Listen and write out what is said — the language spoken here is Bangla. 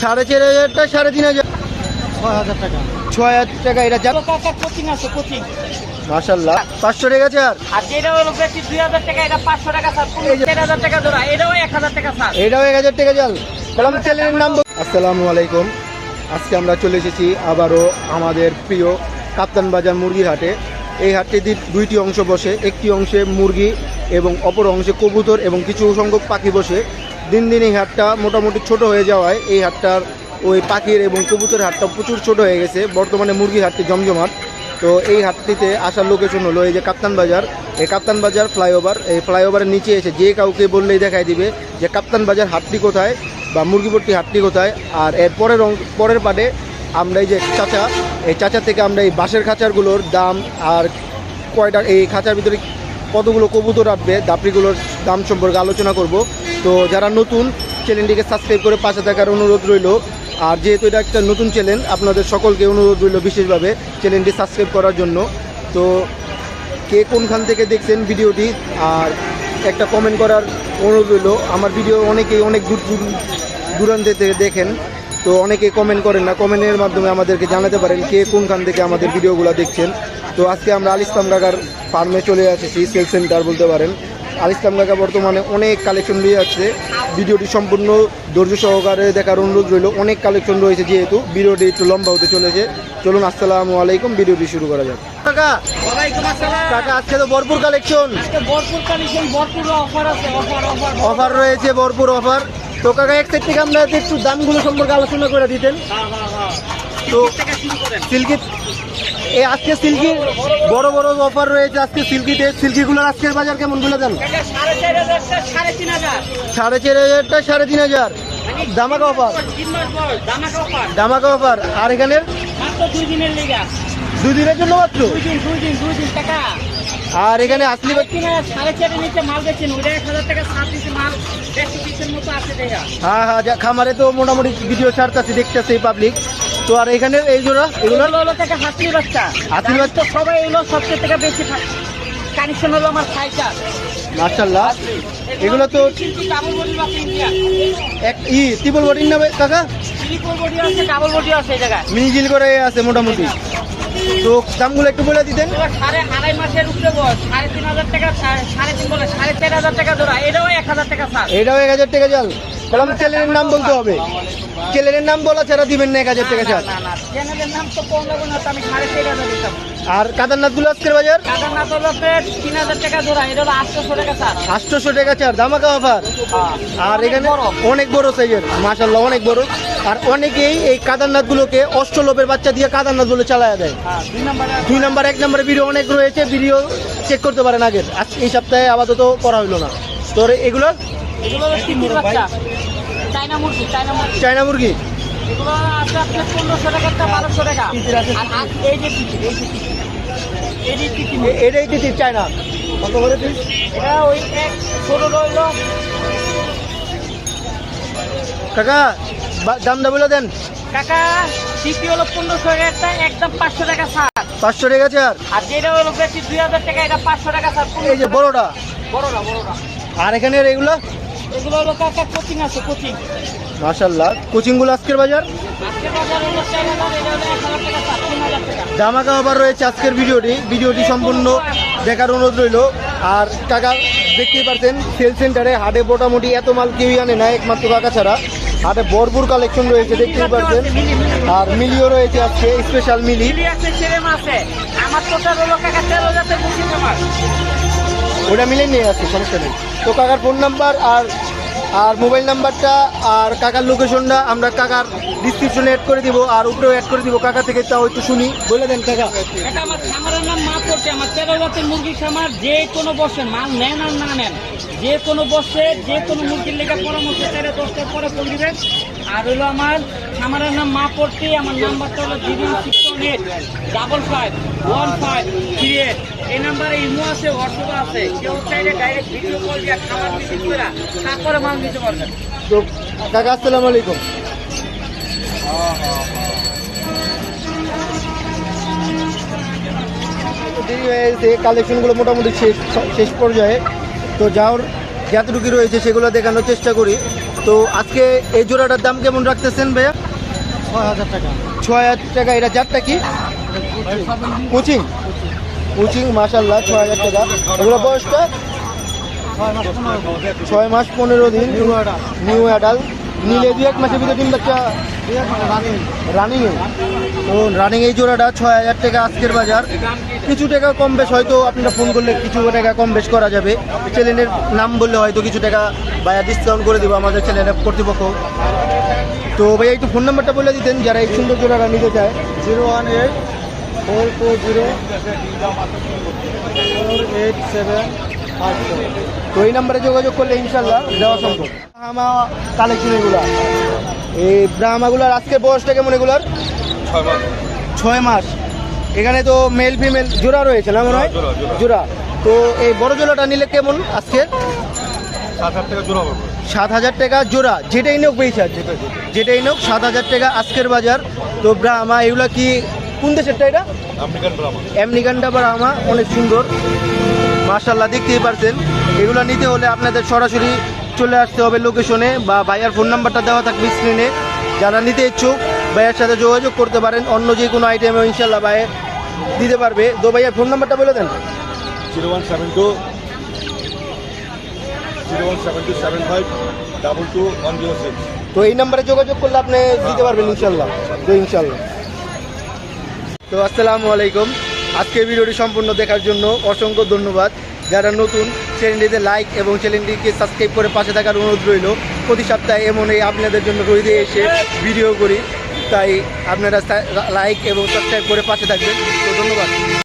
সাড়ে চার হাজারটা, সাড়ে তিন হাজার। হাজার টাকা। ছয় হাজার টাকা, এটা পাঁচশো টাকা স্যার এটাও এক হাজার টাকা জাল। কালাম চ্যানেলের নাম আসসালামু আলাইকুম। আজকে আমরা চলে এসেছি আবারও আমাদের প্রিয় কাপ্তান বাজার মুরগির হাটে। এই হাটটি দি- দুইটি অংশ বসে। একটি অংশে মুরগি এবং অপর অংশে কবুতর এবং কিছু সংখ্যক পাখি বসে। দিন দিন এই হাটটা মোটামুটি ছোট হয়ে যাওয়ায় এই হাটটার ওই পাখির এবং কবুতরের হাটটা প্রচুর ছোট হয়ে গেছে। বর্তমানে মুরগির হাটটি জমজমাট। তো এই হাটটিতে আসার লোকেশন হলো এই যে কাপ্তান বাজার। এই কাপ্তান বাজার ফ্লাইওভার, এই ফ্লাইওভারের নিচে এসে যে কাউকে বললেই দেখাই দিবে যে কাপ্তান বাজার হাটটি কোথায় বা মুরগিপট্টি হাটটি কোথায়। আর এর পরের পরের পাটে আমরা এই যে চাচা, এই চাচা থেকে আমরা এই বাঁশের খাঁচারগুলোর দাম আর কয়টা, এই খাঁচার ভিতরে কতগুলো কবুতর আসবে, দাপড়িগুলোর দাম সম্পর্কে আলোচনা করব। তো যারা নতুন চ্যানেলটিকে সাবস্ক্রাইব করে পাশে থাকার অনুরোধ রইল। আর যেহেতু এটা একটা নতুন চ্যানেল আপনাদের সকলকে অনুরোধ রইল বিশেষভাবে চ্যানেলটি সাবস্ক্রাইব করার জন্য। তো কে কোনখান থেকে দেখছেন ভিডিওটি, আর একটা কমেন্ট করার অনুরোধ রইল। আমার ভিডিও অনেকেই অনেক দূর দূর- দূরান্তে থেকে দেখেন। তো অনেকে কমেন্ট করেন না। কমেন্টের মাধ্যমে আমাদেরকে জানাতে পারেন কে কোনখান থেকে আমাদের ভিডিওগুলো দেখছেন। তো আজকে আমরা আল ইসলাম কাকার ফার্মে চলে এসেছি সেল সেন্টার বলতে পারেন। আল ইসলাম কাকা বর্তমানে অনেক কালেকশন নিয়ে যাচ্ছে ভিডিওটি সম্পূর্ণ ধৈর্য সহকারে দেখার অনুরোধ রইল। অনেক কালেকশন রয়েছে যেহেতু ভিডিওটি একটু লম্বা হতে চলেছে। চলুন আসসালামু আলাইকুম ভিডিওটি শুরু করা যাক। কাকা আজকে তো ভরপুর কালেকশন ভরপুর কালেকশন ভরপুর অফার আছে অফার অফার অফার রয়েছে ভরপুর অফার তো কাকা এক সাইড থেকে আমরা একটু দামগুলো সম্পর্কে আলোচনা করে দিতেন। তো সিল্কি এই আজকে সিল্কি বড় বড় অফার রয়েছে আজকে সিল্কিতে সিল্কিগুলোর আজকের বাজার কেমন বলে দেন? সাড়ে চার হাজারটা সাড়ে তিন হাজার। হাজার দামাকা অফার দামাকা অফার আর এখানের? মাত্র দুই দিনের লেগা। দুই দিনের জন্য মাত্র? আর এখানে আসলি হ্যাঁ হ্যাঁ যা খামারে তো মোটামুটি ভিডিও ছাড়তেছি দেখতেছে এই পাবলিক তো আর এখানে এই জোড়া এগুলো? হলো থেকে হাসলি বাচ্চা। হাসিল বাচ্চা? সবাই এগুলো সবচেয়ে থেকে বেশি কানেকশন হলো আমার ফাইটার মার্শাল্লাহ এগুলো তো এক ই ত্রিপল বডির নামে কাকা? ট্রিপল বডি আছে ডাবল বডি আছে এই জায়গায়। মিনিজিল করে আছে মোটামুটি। তো দামগুলো একটু বলে দিতেন। সাড়ে আড়াই মাসের উপরে সাড়ে তিন হাজার টাকা সাড়ে- তিন বলে সাড়ে চার হাজার টাকা জোড়া। এটাও এক হাজার টাকা স্যার এটাও এক হাজার টাকা চাল। তাহলে চ্যানেলের নাম বলতে হবে। চ্যানেলের নাম বলা ছাড়া দিবেন না এক হাজার টাকা চাল আর কাদারনাথগুলো আজকের বাজার? আটশোশো টাকা চার দামাকা অফার আর এখানে অনেক বড় সাইজের মাশাল্লাহ অনেক বড়। আর অনেকেই এই কাদারনাথগুলোকে অষ্টলোভের বাচ্চা দিয়ে কাদারনাথগুলো চালায় দেয়। হ্যাঁ দুই নম্বরে নাম্বার এক নম্বরে ভিডিও অনেক রয়েছে ভিডিও চেক করতে পারেন আগের আজ এই সপ্তাহে আপাতত করা হইল না। তো এগুলো? চায়না মুরগি এগুলো আপনার পনেরোশো টাকা বারোশো টাকা। আর আজ তিতির এই যে তিতির এই যে তিতির এ- এটাই দিচ্ছি চায়না। কত করে পিস এটা ওই এক ছোট রইল। কাকা দামটা বলে দেন। কাকা তিতি হলো পনেরোশো টাকা একদম পাঁচশো টাকা ছাড়। পাঁচশো টাকা চার আর যেটা হলো বেশি দুই হাজার টাকা এটা পাঁচশো টাকা ছাড় এই যে বড়টা। আর এখানে এগুলো? এগুলো হলো কাকা কোচিং আছে কোচিং। মাশাল্লাহ কোচিংগুলো আজকের বাজার? ছাড় দামাকা আবার রয়েছে আজকের ভিডিওটি। ভিডিওটি সম্পূর্ণ দেখার অনুরোধ রইল। আর কাকা দেখতেই পারছেন সেল সেন্টারে হাটে মোটামুটি এত মাল কেউই আনে না একমাত্র কাকা ছাড়া। হাটে ভরপুর কালেকশন রয়েছে দেখতেই পারছেন আর মিলিও রয়েছে আজকে স্পেশাল মিলি। ওটা মিলে নিয়ে আসছে সমস্যা নেই। তো কাকার ফোন নাম্বার আর আর মোবাইল নাম্বারটা আর কাকার লোকেশনটা আমরা কাকার ডিসক্রিপশনে অ্যাড করে দিব আর উপরেও অ্যাড করে দিব। কাকা থেকে তাও একটু শুনি। বলে দেন কাকা। আমার খামারের নাম মা করতে আমার তেরো জাতের মুরগির খামার যে কোনো বসে মাল নেন আর না নেন। যে কোনো বসে, যে কোনো মুরগির লেগে পরামর্শ চাইলে দশটার পরে ফোন দিবেন। আর হলো আমার খামারের নাম মা পড়তে আমার নাম্বারটা হলো zero six eight double five one five three eight এই নাম্বারে ইমো আছে হোয়াটসঅ্যাপ আছে। কেউ চাইলে ডাইরেক্ট ভিডিও কল দিয়ে খাবার ভিজিট করে তারপরে মাল নিতে পারবেন। তো, কাকা, আসসালামু আলাইকুম। দেরি হয়ে গেছে, কালেকশনগুলো মোটামুটি শেষ শেষ পর্যায়ে। তো যাওয়ার যতটুকু রয়েছে সেগুলো দেখানোর চেষ্টা করি। তো আজকে এই জোড়াটার দাম কেমন রাখতেছেন ভাইয়া? ছ হাজার টাকা। ছয় হাজার টাকা এটা চারটা কি? কোচিং। কোচিং মাসাল্লাহ ছয় হাজার টাকা। এগুলো বয়সটা? ছয় মাস পনেরো ছয় মাস পনেরো দিন। নিউ অ্যাডাল নিলে দু এক মাসের ভিতরে ডিম বাচ্চা রানিং তো রানিং এই জোড়াটা ছয় হাজার টাকা আজকের বাজার। কিছু টাকা কম বেশ, হয়তো আপনারা ফোন করলে কিছু টাকা কম বেশ করা যাবে। চ্যানেলের নাম বললে হয়তো কিছু টাকা বায়া ডিসকাউন্ট করে দেবো আমাদের চ্যানেলের কর্তৃপক্ষ। তো ভাইয়া একটু ফোন নাম্বারটা বলে দিতেন, যারা এই সুন্দর জোড়াটা নিতে চায়। Zero one eight, four four zero eight seven তো এই নাম্বারে যোগাযোগ করলে ইনশাল্লাহ দেওয়া সম্ভব। ব্রাহ্মা কালেকশন এগুলা। এই ব্রাহ্মাগুলার আজকে বয়সটা কেমন এগুলার? ছয় মাস। এখানে তো মেল ফিমেল জোড়া রয়েছে না মনে হয়? জোড়া তো এই বড় জোড়াটা নিলে কেমন আজকে? সাত হাজার টাকা জোড়া যেটাই নোক পেয়েছে যেটাই নোক সাত হাজার টাকা আজকের বাজার। তো ব্রাহ্মা এগুলা কি কোন দেশেরটা এটা? আমেরিকান ব্রাহ্মণ এমনিকানটা ব্রাহ্মা অনেক সুন্দর। মার্শাল্লাহ দেখতেই পারছেন। এগুলো নিতে হলে আপনাদের সরাসরি চলে আসতে হবে লোকেশনে বা ভাইয়ার ফোন নাম্বারটা দেওয়া থাকবে স্ক্রিনে যারা নিতে ইচ্ছুক ভাইয়ার সাথে যোগাযোগ করতে পারেন অন্য যে কোনো আইটেমে ইনশাল্লাহ ভাই দিতে পারবে। তো ভাইয়ার ফোন নাম্বারটা বলে দেন। Zero one seven two zero one seven two seven five double two one zero six. তো এই নাম্বারে যোগাযোগ করলে আপনি দিতে পারবেন ইনশাল্লাহ তো ইনশাল্লাহ তো আসসালামু আলাইকুম। আজকে ভিডিওটি সম্পূর্ণ দেখার জন্য অসংখ্য ধন্যবাদ। যারা নতুন, চ্যানেলটিতে লাইক এবং চ্যানেলটিকে সাবস্ক্রাইব করে পাশে থাকার অনুরোধ রইল। প্রতি সপ্তাহে এমন এই আপনাদের জন্য রোদে এসে ভিডিও করি। তাই আপনারা লাইক এবং সাবস্ক্রাইব করে পাশে থাকবেন। তো ধন্যবাদ।